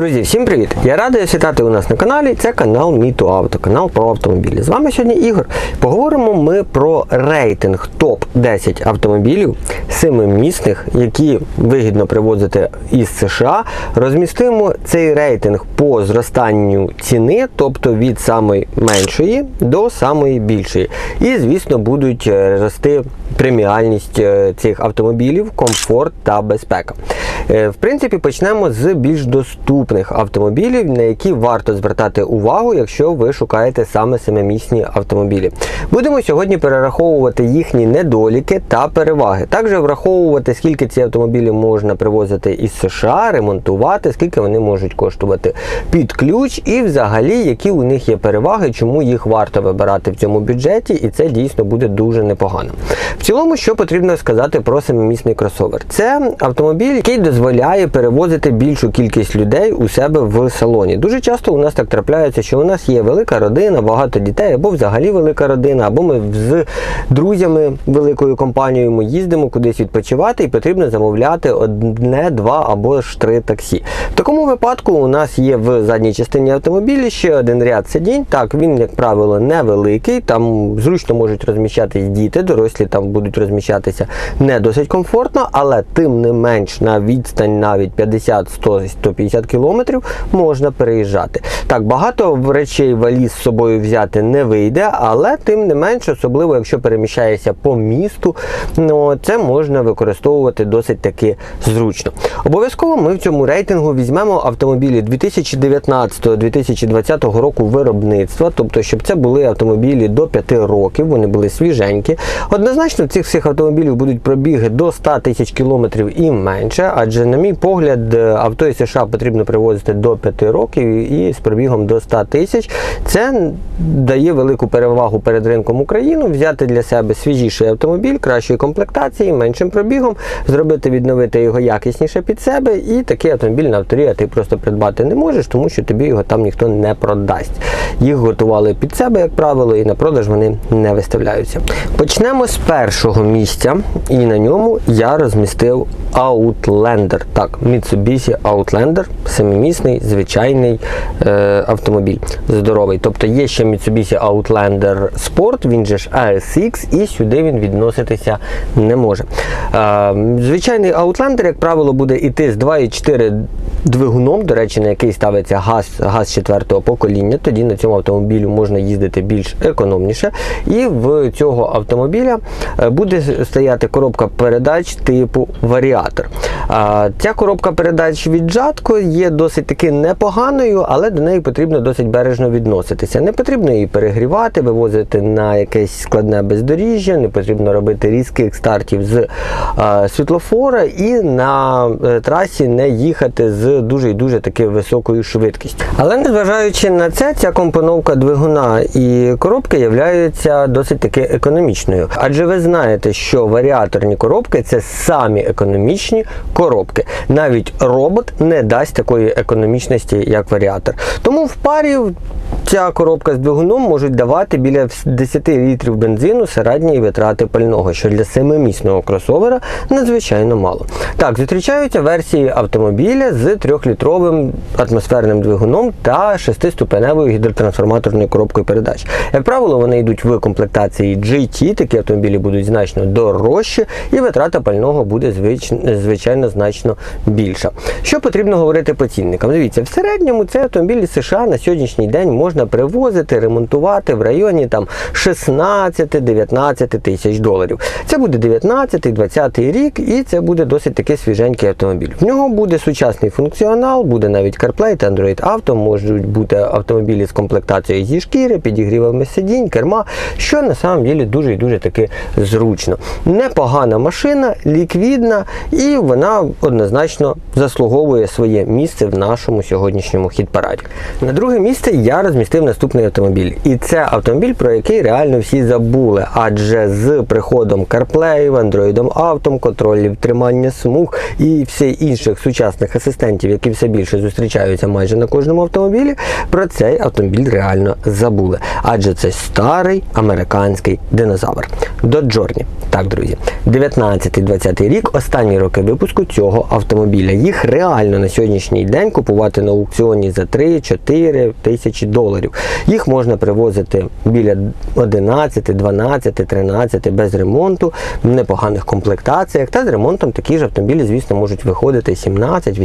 Друзі, всім привіт! Я радий вас вітати у нас на каналі. Це канал Міту Авто, канал про автомобілі. З вами сьогодні Ігор. Поговоримо ми про рейтинг топ-10 автомобілів семимісних, які вигідно привозити із США. Розмістимо цей рейтинг по зростанню ціни, тобто від самої меншої до самої більшої. І, звісно, будуть е, рости преміальність е, цих автомобілів, комфорт та безпека. Е, В принципі, почнемо з більш доступних автомобілів, на які варто звертати увагу, якщо ви шукаєте саме семимісні автомобілі. Будемо сьогодні перераховувати їхні недоліки та переваги. Також враховувати, скільки ці автомобілі можна привозити із США, ремонтувати, скільки вони можуть коштувати під ключ, і взагалі, які у них є переваги, чому їх варто вибирати в цьому бюджеті, і це дійсно буде дуже непогано. В цілому, що потрібно сказати про семимісний кросовер? Це автомобіль, який дозволяє перевозити більшу кількість людей у себе в салоні. Дуже часто у нас так трапляється, що у нас є велика родина, багато дітей, або взагалі велика родина, або ми з друзями великою компанією ми їздимо кудись відпочивати, і потрібно замовляти одне, два або ж три таксі. В такому випадку у нас є в задній частині автомобіля ще один ряд сидінь. Так, він, як правило, невеликий, там зручно можуть розміщатись діти, дорослі там будуть розміщатися не досить комфортно, але тим не менш на відстань навіть 50-100-150 кілометрів можна переїжджати. Так, багато речей валіз з собою взяти не вийде, але тим не менш, особливо якщо переміщаєшся по місту, ну, це можна використовувати досить таки зручно. Обов'язково ми в цьому рейтингу візьмемо автомобілі 2019-2020 року виробництва, тобто, щоб це були автомобілі до 5 років, вони були свіженькі. Однозначно, в цих всіх автомобілів будуть пробіги до 100 тисяч кілометрів і менше, адже, на мій погляд, авто із США потрібно привозити до 5 років і з пробігом до 100 тисяч. Це дає велику перевагу перед ринком України, взяти для себе свіжіший автомобіль, кращої комплектації, меншим пробігом, зробити, відновити його якісніше під себе, і такий автомобіль на авторі ти просто придбати не можеш, тому що тобі його там ніхто не продасть. Їх готували під себе, як правило, і на продаж вони не виставляються. Почнемо з першого місця, і на ньому я розмістив Outlander. Так, Mitsubishi Outlander, семимісний, звичайний е, автомобіль. Здоровий. Тобто є ще Mitsubishi Outlander Sport, він же ж ASX, і сюди він відноситися не може. Е, звичайний Outlander, як правило, буде йти з 2,4 двигуном, до речі, на який ставиться газ, газ четвертого покоління. Тоді на цьому автомобілю можна їздити більш економніше. І в цього автомобіля е, буде стояти коробка передач типу варіатор. Ця коробка передач від Jatco є досить таки непоганою, але до неї потрібно досить бережно відноситися. Не потрібно її перегрівати, вивозити на якесь складне бездоріжжя, не потрібно робити різких стартів з світлофора і на е, трасі не їхати з дуже і дуже таки високою швидкістю. Але незважаючи на це, ця компоновка двигуна і коробки є досить таки економічною. Адже ви знаєте, що варіаторні коробки це самі економічні коробки. Навіть робот не дасть такої економічності, як варіатор. Тому в парі ця коробка з двигуном можуть давати біля 10 літрів бензину середньої витрати пального, що для семимісного кросовера надзвичайно мало. Так, зустрічаються версії автомобіля з 3-літровим атмосферним двигуном та 6-ступеневою гідротрансформаторною коробкою передач. Як правило, вони йдуть в комплектації GT, такі автомобілі будуть значно дорожчі, і витрата пального буде звич- звичайно значно більша. Що потрібно говорити по цінникам? Дивіться, в середньому цей автомобіль з США на сьогоднішній день можна привозити, ремонтувати в районі там 16-19 тисяч доларів. Це буде 19-20 рік, і це буде досить таки свіженький автомобіль. В нього буде сучасний функціонал, буде навіть CarPlay та Android Auto, можуть бути автомобілі з комплектацією зі шкіри, підігрівами сидінь, керма, що на самом ділі дуже і дуже таки зручно. Непогана машина, ліквідна, і вона однозначно заслуговує своє місце в нашому сьогоднішньому хіт-параді. На друге місце я розмістив наступний автомобіль. І це автомобіль, про який реально всі забули. Адже з приходом CarPlay, Android Auto, контролів тримання смуг і всіх інших сучасних асистентів, які все більше зустрічаються майже на кожному автомобілі, про цей автомобіль реально забули. Адже це старий американський динозавр. Dodge Journey. Так, друзі, 19-20 рік, останні роки випуску цього автомобіля. Їх реально на сьогоднішній день купувати на аукціоні за 3-4 тисячі доларів. Їх можна привозити біля 11, 12, 13 без ремонту, в непоганих комплектаціях. Та з ремонтом такі ж автомобілі, звісно, можуть виходити 17,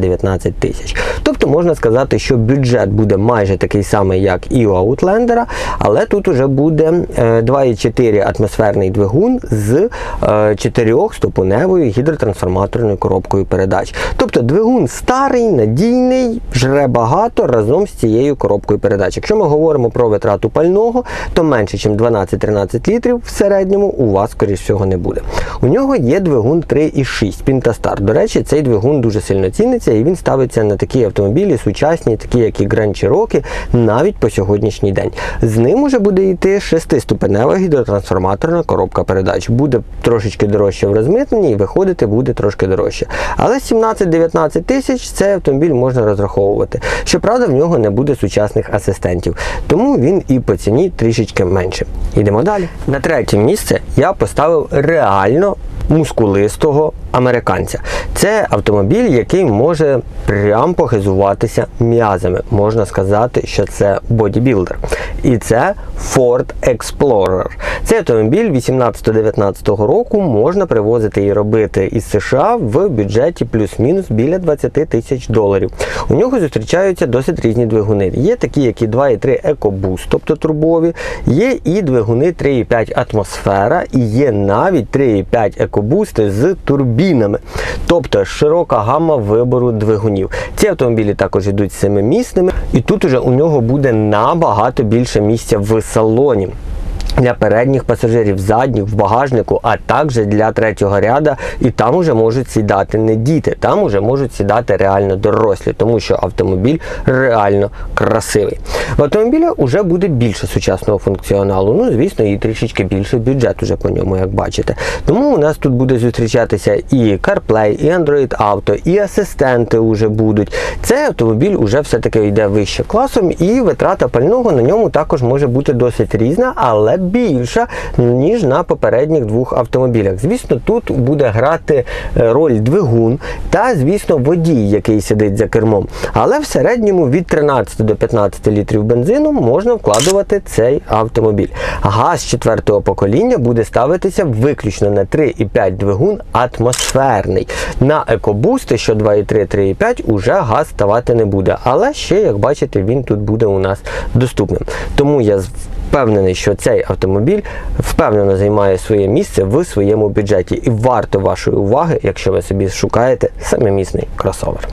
18, 19 тисяч. Тобто можна сказати, що бюджет буде майже такий самий, як і у Outlander, але тут уже буде е, 2,4 атмосферний двигун з 4-ступеневою гідротрансформаторною коробкою передач. Тобто двигун старий, надійний, жре багато разом з цією коробкою передач. Якщо ми говоримо про витрату пального, то менше, ніж 12-13 літрів в середньому у вас, скоріш всього, не буде. У нього є двигун 3,6 Pintastar. До речі, цей двигун дуже сильно ціниться і він ставиться на такі автомобілі сучасні, такі як і Grand Cherokee, навіть по сьогоднішній день. З ним уже буде йти 6-ступенева гідротрансформаторна коробка передач. Буде трошечки дорожче в розмитненні і виходити буде трошки дорожче. Але 17-19 тисяч цей автомобіль можна розраховувати. Щоправда, в нього не буде сучасних асистентів, тому він і по ціні трішечки менше. Йдемо далі. На третє місце я поставив реально мускулистого американця. Це автомобіль, який може прям похизуватися м'язами. Можна сказати, що це бодібілдер. І це Ford Explorer. Цей автомобіль 18-19 року можна привозити і робити із США в бюджеті плюс-мінус біля 20 тисяч доларів. У нього зустрічаються досить різні двигуни. Є такі, як і 2,3 EcoBoost, тобто турбові, є і двигуни 3,5 атмосфера, і є навіть 3,5 EcoBoost з турбінами. Тобто широка гама вибору двигунів. Ці автомобілі також йдуть семимісними, і тут уже у нього буде набагато більше місця в салоні. Для передніх пасажирів, задніх, в багажнику, а також для третього ряда, і там уже можуть сідати не діти, там уже можуть сідати реально дорослі, тому що автомобіль реально красивий. В автомобіля вже буде більше сучасного функціоналу. Ну, звісно, і трішечки більше бюджет уже по ньому, як бачите. Тому у нас тут буде зустрічатися і CarPlay, і Android Auto, і асистенти вже будуть. Цей автомобіль уже все-таки йде вище класом, і витрата пального на ньому також може бути досить різна, але більша, ніж на попередніх двох автомобілях. Звісно, тут буде грати е, роль двигун та, звісно, водій, який сидить за кермом. Але в середньому від 13 до 15 літрів бензину можна вкладувати цей автомобіль. Газ четвертого покоління буде ставитися виключно на 3,5 двигун атмосферний. На екобусти, що 2,3, 3,5, уже газ ставати не буде. Але ще, як бачите, він тут буде у нас доступним. Тому я впевнений, що цей автомобіль впевнено займає своє місце в своєму бюджеті і варто вашої уваги, якщо ви собі шукаєте самомісний кросовер.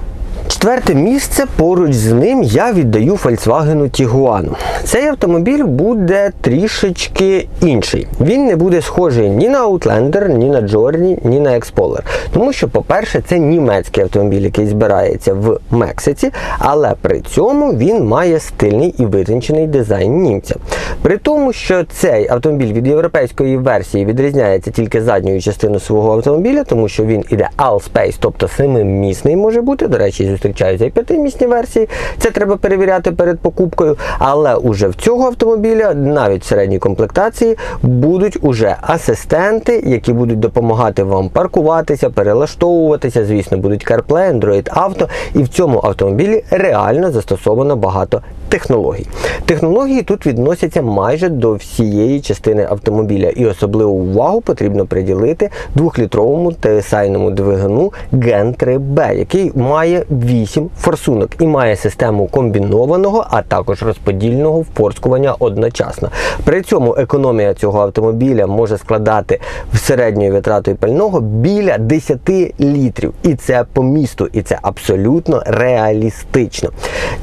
Четверте місце поруч з ним я віддаю Volkswagen Tiguan. Цей автомобіль буде трішечки інший. Він не буде схожий ні на Outlander, ні на Journey, ні на Explorer. Тому що, по-перше, це німецький автомобіль, який збирається в Мексиці, але при цьому він має стильний і витончений дизайн німця. При тому, що цей автомобіль від європейської версії відрізняється тільки задньою частиною свого автомобіля, тому що він іде All-Space, тобто семимісний може бути. До речі, зустрічаються і п'ятимісні версії. Це треба перевіряти перед покупкою. Але уже в цього автомобіля, навіть в середній комплектації, будуть уже асистенти, які будуть допомагати вам паркуватися, перелаштовуватися. Звісно, будуть CarPlay, Android Auto. І в цьому автомобілі реально застосовано багато технологій. Технології тут відносяться майже до всієї частини автомобіля, і особливу увагу потрібно приділити двохлітровому TSI-ному двигуну Gen 3B, який має 8 форсунок і має систему комбінованого, а також розподільного впорскування одночасно. При цьому економія цього автомобіля може складати в середньою витратою пального біля 10 літрів. І це по місту, і це абсолютно реалістично.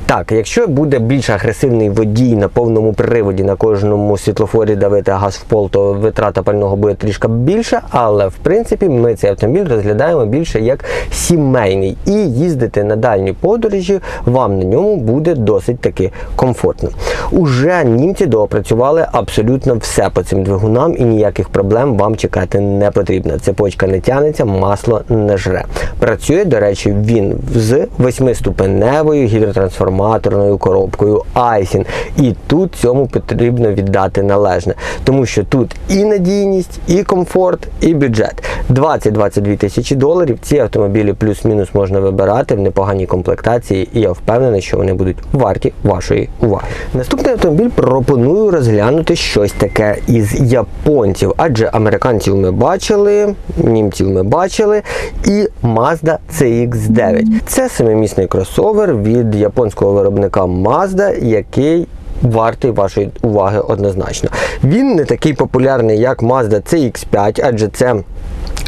Так, якщо буде більш більш агресивний водій на повному приводі на кожному світлофорі давити газ в пол, то витрата пального буде трішки більша, але в принципі ми цей автомобіль розглядаємо більше як сімейний. І їздити на дальні подорожі вам на ньому буде досить таки комфортно. Уже німці доопрацювали абсолютно все по цим двигунам і ніяких проблем вам чекати не потрібно. Цепочка не тянеться, масло не жре. Працює, до речі, він з восьмиступеневою гідротрансформаторною коробкою Айсін. І тут цьому потрібно віддати належне, тому що тут і надійність, і комфорт, і бюджет. 20-22 тисячі доларів. Ці автомобілі плюс-мінус можна вибирати в непоганій комплектації, і я впевнений, що вони будуть варті вашої уваги. Наступний автомобіль пропоную розглянути щось таке із японців, адже американців ми бачили, німців ми бачили, і Mazda CX-9. Це семимісний кросовер від японського виробника Mazda, який Вартий вашої уваги однозначно. Він не такий популярний, як Mazda CX5, адже це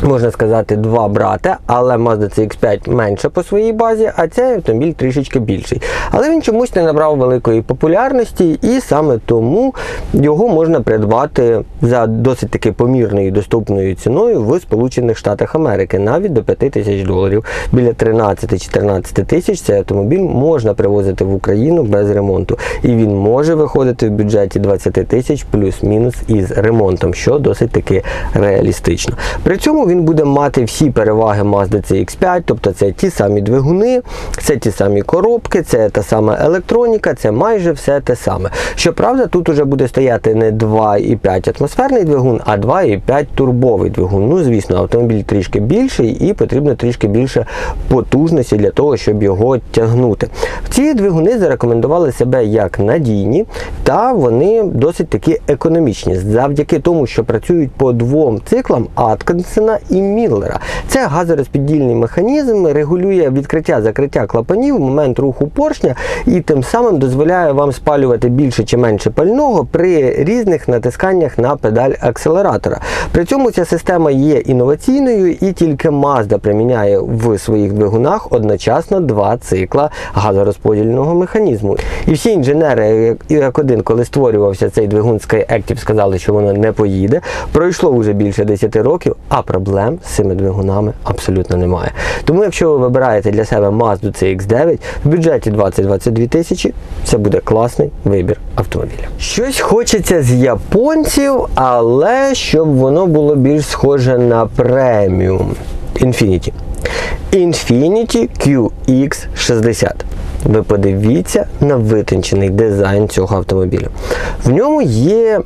можна сказати, два брати, але Mazda CX5 менше по своїй базі, а цей автомобіль трішечки більший. Але він чомусь не набрав великої популярності, і саме тому його можна придбати за досить таки помірною і доступною ціною в Сполучених Штатах Америки, навіть до 5 тисяч доларів. Біля 13-14 тисяч цей автомобіль можна привозити в Україну без ремонту. І він може виходити в бюджеті 20 тисяч плюс-мінус із ремонтом, що досить таки реалістично. При цьому він буде мати всі переваги Mazda CX5, тобто це ті самі двигуни, це ті самі коробки, це та сама електроніка, це майже все те саме. Щоправда, тут уже буде стояти не 2,5 атмосферний двигун, а 2,5 турбовий двигун. Ну, звісно, автомобіль трішки більший і потрібно трішки більше потужності для того, щоб його тягнути. Ці двигуни зарекомендували себе як надійні, та вони досить таки економічні, завдяки тому, що працюють по двом циклам Аткінсона і Міллера. Це газорозподільний механізм, регулює відкриття-закриття клапанів в момент руху поршня і тим самим дозволяє вам спалювати більше чи менше пального при різних натисканнях на педаль акселератора. При цьому ця система є інноваційною і тільки Mazda приміняє в своїх двигунах одночасно два цикла газорозподільного механізму. І всі інженери, як один, коли створювався цей двигун SkyActiv, сказали, що воно не поїде. Пройшло вже більше 10 років, а проблем з цими двигунами абсолютно немає. Тому, якщо ви вибираєте для себе Mazda CX9 в бюджеті 20-22 тисячі, це буде класний вибір автомобіля. Щось хочеться з японців, але щоб воно було більш схоже на преміум Infiniti. Infiniti QX60. Ви подивіться на витончений дизайн цього автомобіля. В ньому є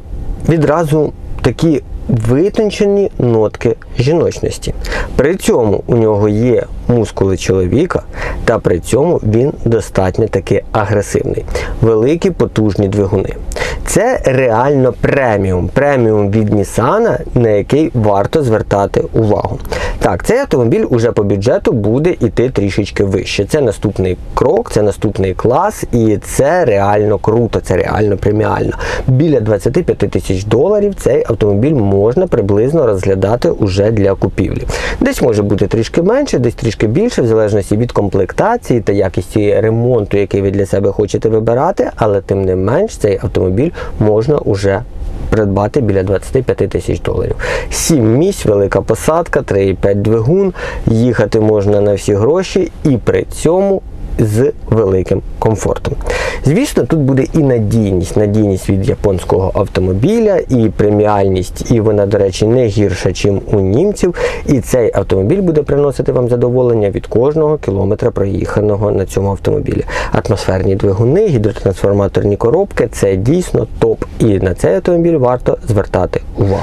відразу такі витончені нотки жіночності. При цьому у нього є мускули чоловіка, та при цьому він достатньо таки агресивний. Великі потужні двигуни. Це реально преміум. Преміум від Nissan, на який варто звертати увагу. Так, цей автомобіль уже по бюджету буде йти трішечки вище. Це наступний крок, це наступний клас, і це реально круто, це реально преміально. Біля 25 тисяч доларів цей автомобіль можна приблизно розглядати уже для купівлі. Десь може бути трішки менше, десь трішки більше, в залежності від комплектації та якісті ремонту, який ви для себе хочете вибирати, але тим не менш цей автомобіль можна уже придбати біля 25 тисяч доларів. 7 місць, велика посадка, 3,5 двигун, їхати можна на всі гроші. І при цьому з великим комфортом. Звісно, тут буде і надійність, надійність від японського автомобіля, і преміальність, і вона, до речі, не гірша, ніж у німців. І цей автомобіль буде приносити вам задоволення від кожного кілометра проїханого на цьому автомобілі. Атмосферні двигуни, гідротрансформаторні коробки це дійсно топ. І на цей автомобіль варто звертати увагу.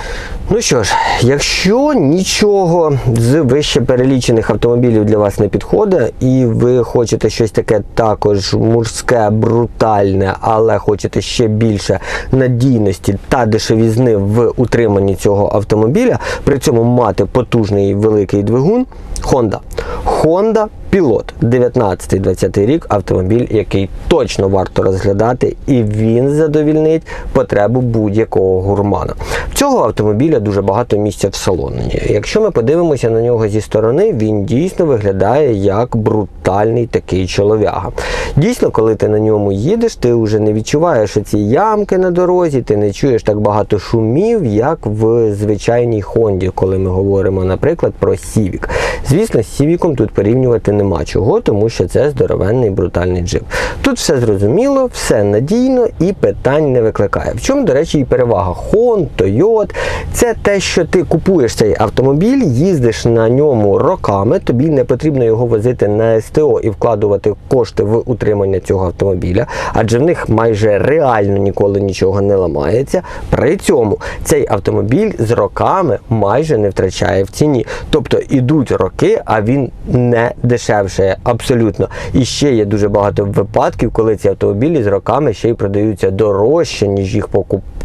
Ну що ж, якщо нічого з вище перелічених автомобілів для вас не підходить, і ви хочете щось таке також мужське, брутальне, але хочете ще більше надійності та дешевізни в утриманні цього автомобіля, при цьому мати потужний великий двигун, Honda. Honda Пілот 19-20 рік автомобіль, який точно варто розглядати, і він задовільнить потребу будь-якого гурмана. В цього автомобіля дуже багато місця в салоні. Якщо ми подивимося на нього зі сторони, він дійсно виглядає як брутальний такий чолов'яга. Дійсно, коли ти на ньому їдеш, ти вже не відчуваєш оці ямки на дорозі, ти не чуєш так багато шумів, як в звичайній Хонді, коли ми говоримо, наприклад, про Сівік. Звісно, з Сівіком тут порівнювати нема чого, тому що це здоровенний брутальний джип. Тут все зрозуміло, все надійно і питань не викликає. В чому, до речі, і перевага Хон, Toyota. Це те, що ти купуєш цей автомобіль, їздиш на ньому роками, тобі не потрібно його возити на СТО і вкладувати кошти в утримання цього автомобіля, адже в них майже реально ніколи нічого не ламається. При цьому цей автомобіль з роками майже не втрачає в ціні. Тобто ідуть роки, а він не дешевшає абсолютно. І ще є дуже багато випадків, коли ці автомобілі з роками ще й продаються дорожче, ніж їх.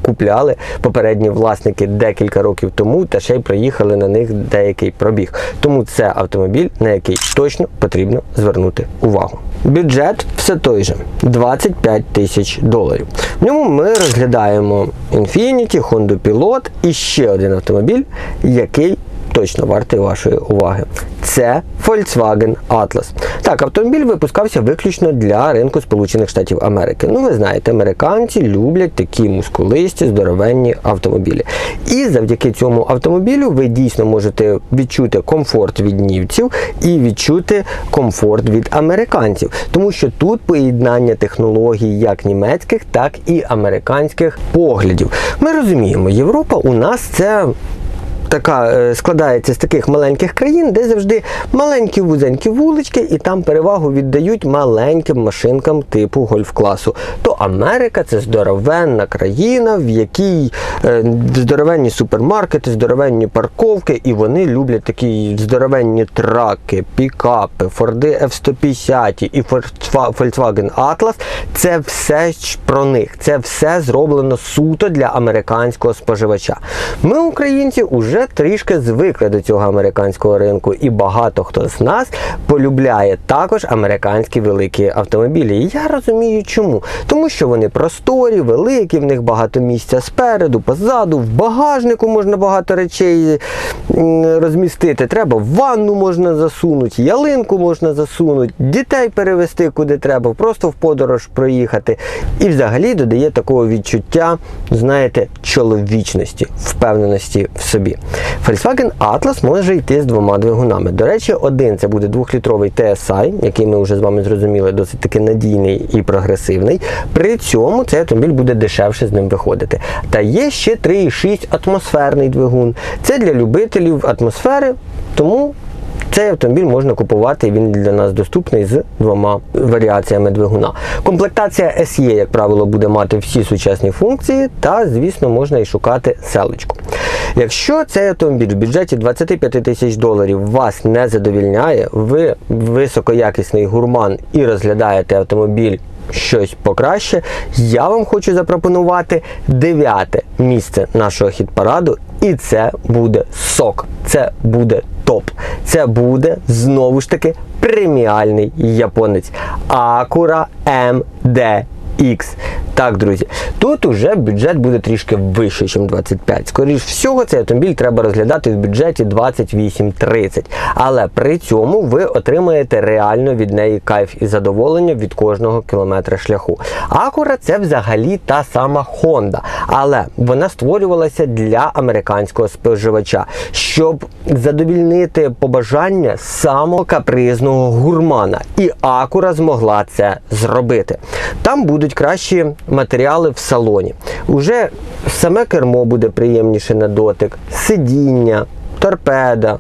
Купляли попередні власники декілька років тому, та ще й проїхали на них деякий пробіг. Тому це автомобіль, на який точно потрібно звернути увагу. Бюджет все той же 25 тисяч доларів. В ньому ми розглядаємо Infiniti, Honda Pilot і ще один автомобіль, який точно вартий вашої уваги. Це Volkswagen Atlas. Так, автомобіль випускався виключно для ринку Сполучених Штатів Америки. Ну, ви знаєте, американці люблять такі мускулисті, здоровенні автомобілі. І завдяки цьому автомобілю ви дійсно можете відчути комфорт від німців і відчути комфорт від американців. Тому що тут поєднання технологій як німецьких, так і американських поглядів. Ми розуміємо, Європа у нас це така е, складається з таких маленьких країн, де завжди маленькі вузенькі вулички, і там перевагу віддають маленьким машинкам типу гольф-класу. То Америка це здоровенна країна, в якій е, здоровенні супермаркети, здоровенні парковки, і вони люблять такі здоровенні траки, пікапи, Форди F-150 і Volkswagen Atlas. Це все про них. Це все зроблено суто для американського споживача. Ми, українці, уже трішки звикли до цього американського ринку, і багато хто з нас полюбляє також американські великі автомобілі. І я розумію, чому. Тому що вони просторі, великі, в них багато місця спереду, позаду, в багажнику можна багато речей розмістити. Треба ванну можна засунути, ялинку можна засунути, дітей перевезти куди треба, просто в подорож проїхати. І взагалі додає такого відчуття, знаєте, чоловічності, впевненості в собі. Volkswagen Atlas може йти з двома двигунами. До речі, один це буде 2-літровий TSI, який ми вже з вами зрозуміли, досить таки надійний і прогресивний. При цьому цей автомобіль буде дешевше з ним виходити. Та є ще 3,6 атмосферний двигун. Це для любителів атмосфери, тому цей автомобіль можна купувати, він для нас доступний з двома варіаціями двигуна. Комплектація SE, як правило, буде мати всі сучасні функції, та, звісно, можна і шукати селочку. Якщо цей автомобіль в бюджеті 25 тисяч доларів вас не задовільняє, ви високоякісний гурман і розглядаєте автомобіль щось покраще, я вам хочу запропонувати дев'яте місце нашого хіт-параду, і це буде сок. Це буде топ. Це буде знову ж таки преміальний японець Acura MD X. Так, друзі, тут уже бюджет буде трішки вищий, ніж 25. Скоріше всього, цей автомобіль треба розглядати в бюджеті 28-30. Але при цьому ви отримаєте реально від неї кайф і задоволення від кожного кілометра шляху. Акура це взагалі та сама Honda, але вона створювалася для американського споживача, щоб задовільнити побажання самого капризного гурмана. І Акура змогла це зробити. Там будуть кращі матеріали в салоні. Уже саме кермо буде приємніше на дотик, сидіння, торпеда,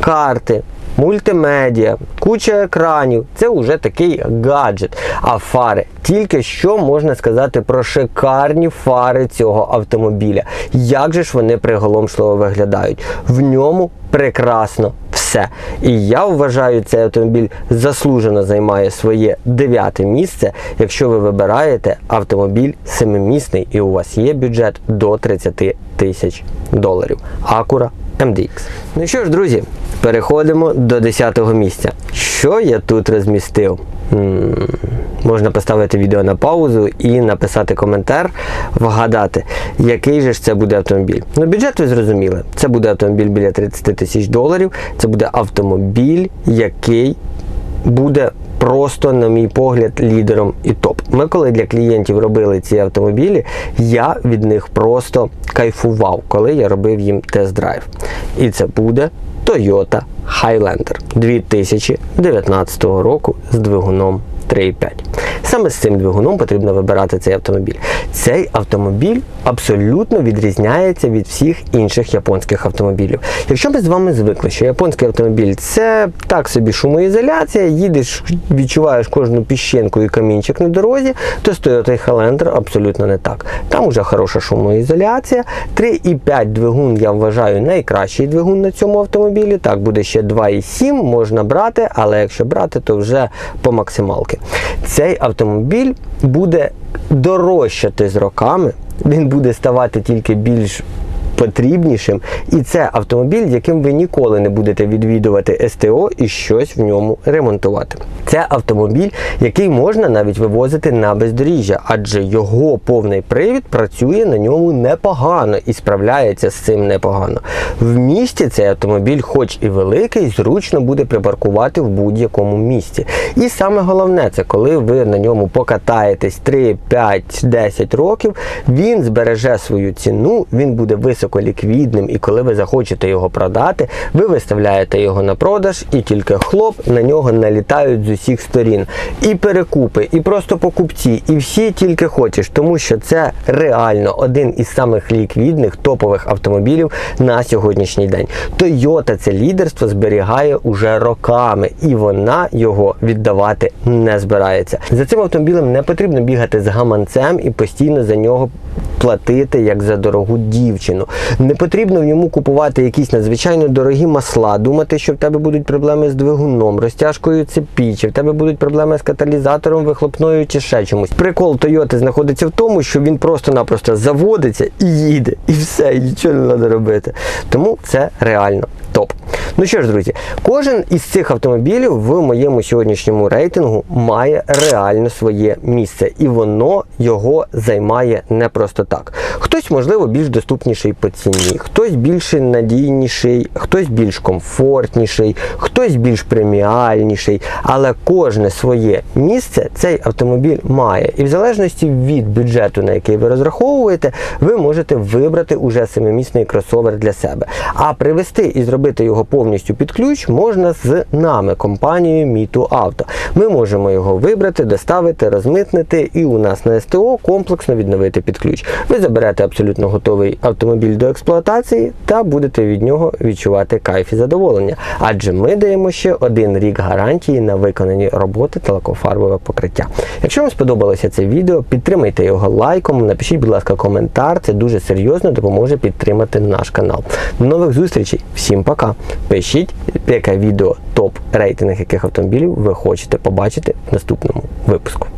карти. Мультимедіа, куча екранів це вже такий гаджет. А фари. Тільки що можна сказати про шикарні фари цього автомобіля. Як же ж вони приголомшливо виглядають? В ньому прекрасно все. І я вважаю, цей автомобіль заслужено займає своє дев'яте місце, якщо ви вибираєте автомобіль семимісний і у вас є бюджет до 30 тисяч доларів. Acura MDX. Ну що ж, друзі, переходимо до 10-го місця. Що я тут розмістив? М, Можна поставити відео на паузу і написати коментар, вгадати, який же ж це буде автомобіль. Ну, бюджет ви зрозуміли. Це буде автомобіль біля 30 тисяч доларів. Це буде автомобіль, який буде просто, на мій погляд, лідером і топ. Ми, коли для клієнтів робили ці автомобілі, я від них просто кайфував, коли я робив їм тест-драйв. І це буде Toyota Highlander 2019 року з двигуном 3.5. Саме з цим двигуном потрібно вибирати цей автомобіль. Цей автомобіль абсолютно відрізняється від всіх інших японських автомобілів. Якщо ми з вами звикли, що японський автомобіль це так собі шумоізоляція, їдеш, відчуваєш кожну піщенку і камінчик на дорозі, то з Toyota Highlander абсолютно не так. Там вже хороша шумоізоляція. 3,5 двигун я вважаю найкращий двигун на цьому автомобілі. Так, буде ще 2,7 можна брати, але якщо брати, то вже по максималки. Цей автомобіль буде дорожчати з роками, він буде ставати тільки більш потрібнішим. І це автомобіль, яким ви ніколи не будете відвідувати СТО і щось в ньому ремонтувати. Це автомобіль, який можна навіть вивозити на бездоріжжя, адже його повний привід працює на ньому непогано і справляється з цим непогано. В місті цей автомобіль, хоч і великий, зручно буде припаркувати в будь-якому місці. І саме головне, це коли ви на ньому покатаєтесь 3, 5, 10 років, він збереже свою ціну, він буде високоліквідним, і коли ви захочете його продати, ви виставляєте його на продаж, і тільки хлоп на нього налітають з усіх сторін. І перекупи, і просто покупці, і всі тільки хочеш, тому що це реально один із самих ліквідних топових автомобілів на сьогоднішній день. Toyota це лідерство зберігає уже роками, і вона його віддавати не збирається. За цим автомобілем не потрібно бігати з гаманцем і постійно за нього платити як за дорогу дівчину. Не потрібно в ньому купувати якісь надзвичайно дорогі масла, думати, що в тебе будуть проблеми з двигуном, розтяжкою цепі, чи в тебе будуть проблеми з каталізатором, вихлопною чи ще чомусь. Прикол Toyota знаходиться в тому, що він просто-напросто заводиться і їде, і все, і нічого не треба робити. Тому це реально топ. Ну що ж, друзі, кожен із цих автомобілів в моєму сьогоднішньому рейтингу має реально своє місце, і воно його займає не просто так. Хтось, можливо, більш доступніший по ціні, хтось більш надійніший, хтось більш комфортніший, хтось більш преміальніший, але кожне своє місце цей автомобіль має. І в залежності від бюджету, на який ви розраховуєте, ви можете вибрати уже семимісний кросовер для себе. А привести і зробити його повністю під ключ можна з нами, компанією Міту Авто. Ми можемо його вибрати, доставити, розмитнити і у нас на СТО комплексно відновити під ключ. Ви заберете абсолютно готовий автомобіль до експлуатації та будете від нього відчувати кайф і задоволення. Адже ми даємо ще один рік гарантії на виконані роботи та лакофарбове покриття. Якщо вам сподобалося це відео, підтримайте його лайком, напишіть, будь ласка, коментар. Це дуже серйозно допоможе підтримати наш канал. До нових зустрічей! Всім пока! Пишіть, яке відео топ рейтинг яких автомобілів ви хочете побачити в наступному випуску.